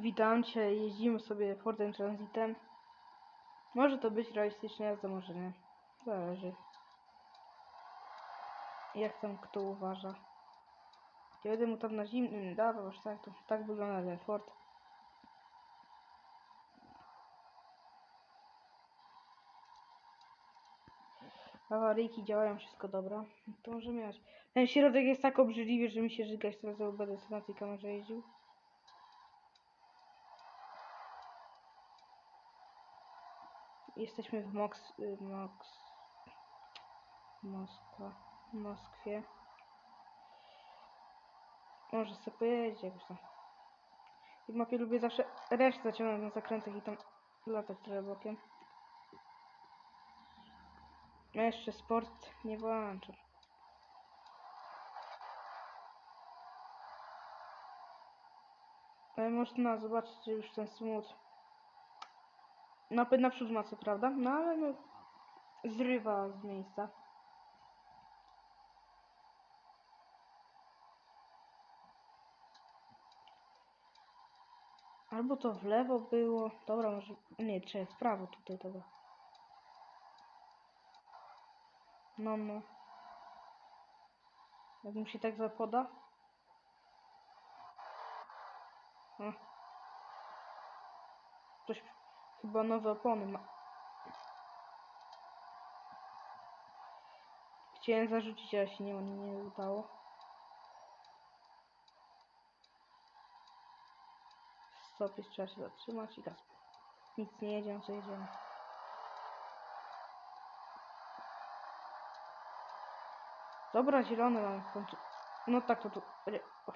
Witam Cię, jeździmy sobie Fordem Transitem. Może to być realistyczna jazda, może nie. Zależy. Jak tam kto uważa. Nie będę mu tam na zimnym dawał, aż tak, to tak wygląda ten Ford. Awaryjki działają, wszystko dobra. To może mieć. Ten środek jest tak obrzydliwy, że mi się żygać teraz będę sobie na tej kamerze jeździł. Jesteśmy w Moks... y, Moks... Moskwa... Moskwie. Może sobie pojeździć jakoś tam. W mapie lubię zawsze resztę zaciągnąć na zakrętach i tam latać trochę bokiem. A jeszcze sport nie włączam. Ale można zobaczyć, już ten smut Napęd naprzód ma co prawda, no ale no zrywa z miejsca. Albo to w lewo było. Dobra, może. Nie, czy w prawo tutaj, dobra. No, no. Jak mu się tak zapoda? O. Coś chyba nowe opony ma. Chciałem zarzucić, ale się nie, nie udało. Stop jest, trzeba się zatrzymać i gaz. Nic nie jedziemy, co jedziemy. Dobra, zielony mam w końcu. No tak to tu. będzie. O.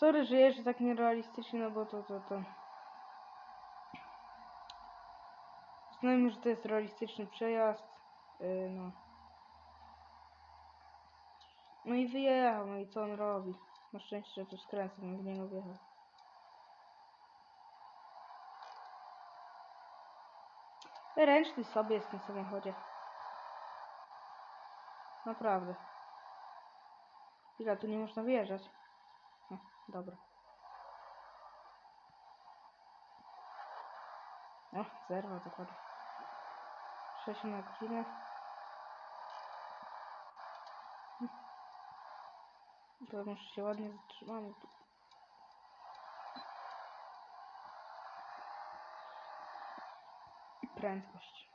Sorry, że jeżdżę tak nierealistycznie, no bo to, to, to. Znajmy, że to jest realistyczny przejazd. Yy, no. No i wyjechał, no i co on robi? Na szczęście, że tu skręcam, no w niego wjechał. Ręczny sobie jest w tym samochodzie. Naprawdę. Ile tu nie można wyjeżdżać? Dobra. O, zerwał dokładnie. 6 na godzinę. To może się ładnie zatrzymamy tu. Prędkość.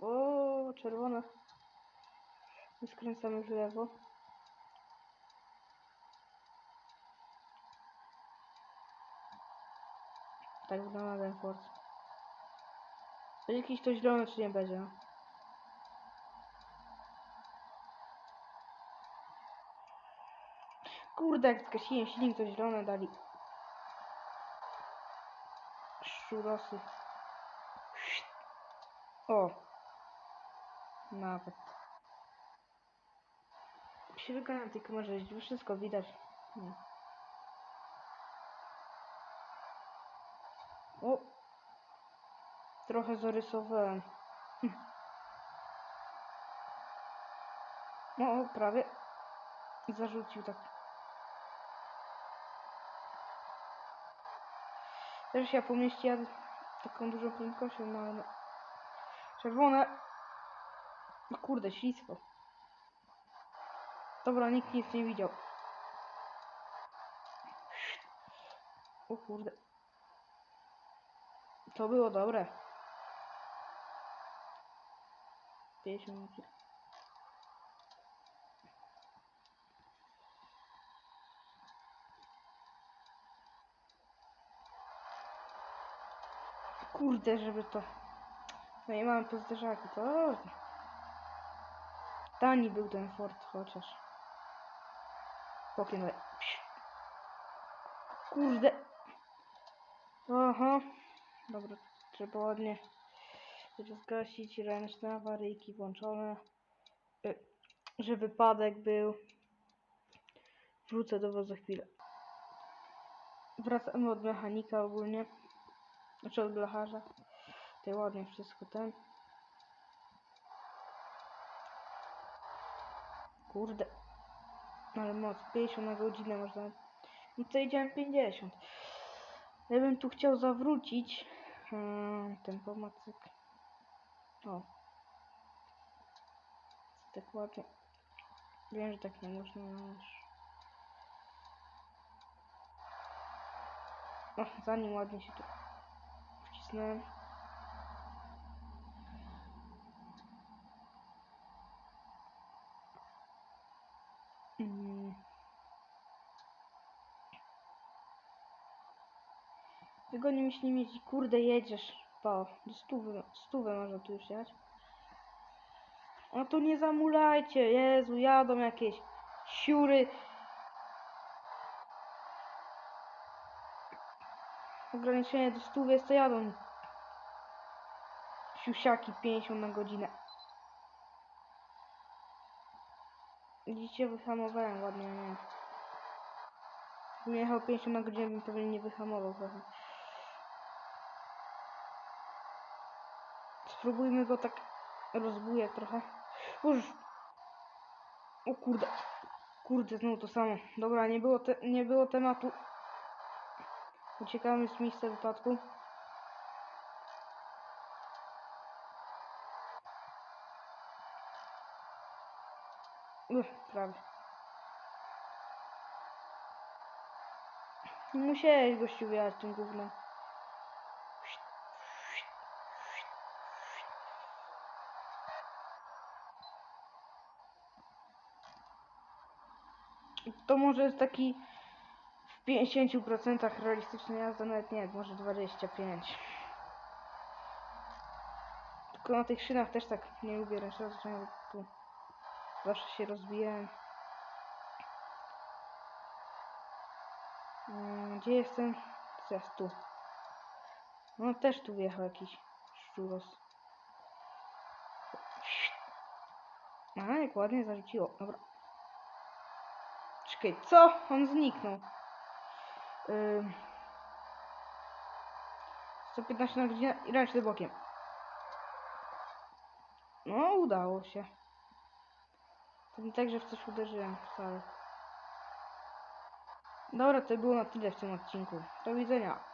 O, czerwone. I skręcamy w lewo. Tak wygląda ten Ford. Będzie jakiś to zielony, czy nie będzie? Kurde, jak zgasiłem silnik, to zielone dali. Szurosy. O. Nawet. Się tej kamerze, jeździ, wszystko widać. Nie. O. Trochę zarysowałem. No, prawie. Zarzucił tak. Też ja po mieście jadę taką dużą prędkością, no ale... Czerwone. No kurde, ślisko. Dobra, nikt nic nie widział. O kurde. To było dobre. 50 minut. Kurde, żeby to... No i mamy po zderzaku, to... Tani był ten Ford chociaż. Psz. Kurde. Aha. Dobra, trzeba ładnie rozgasić ręczne awaryjki włączone. Y, Że wypadek był. Wrócę do was za chwilę. Wracamy od mechanika ogólnie. Znaczy od blacharza. Tutaj ładnie wszystko ten. Kurde. Ale moc, 50 na godzinę można. No to idziemy 50. Ja bym tu chciał zawrócić. Hmm, ten pomacek. O. Tak ładnie. Wiem, że tak nie można. ale już. O, zanim ładnie się tu wcisnąłem. Mm. Wygodnie mi się nim jeździ. Kurde, jedziesz. Po, do stówy, stówę można tu już jechać. No to nie zamulajcie, Jezu, jadą jakieś siury. Ograniczenie do stówy jest to jadą. Siusiaki 50 na godzinę. Widzicie, wyhamowałem ładnie, nie. Gdybym jechał 50 na godzinę, bym pewnie nie wyhamował trochę. Spróbujmy go tak rozbujać trochę. Już. O kurde. Kurde, znowu to samo. Dobra, nie było, te, nie było tematu. Uciekamy z miejsca wypadku. Uch, prawie. Nie musiałeś gościu wyjechać tym gównem. To może jest taki w 50% realistyczny jazda, nawet nie, może 25. Tylko na tych szynach też tak nie lubię bo tu zawsze się rozbijałem. Mm, Gdzie jestem? Teraz tu. No też tu wjechał jakiś szczuros. A, jak ładnie zarzuciło. Dobra. Czekaj, co? On zniknął. Ym. 115 na godzinę i ręczny bokiem. No, udało się. To nie tak, że w coś uderzyłem wcale. Dobra, to było na tyle w tym odcinku. Do widzenia.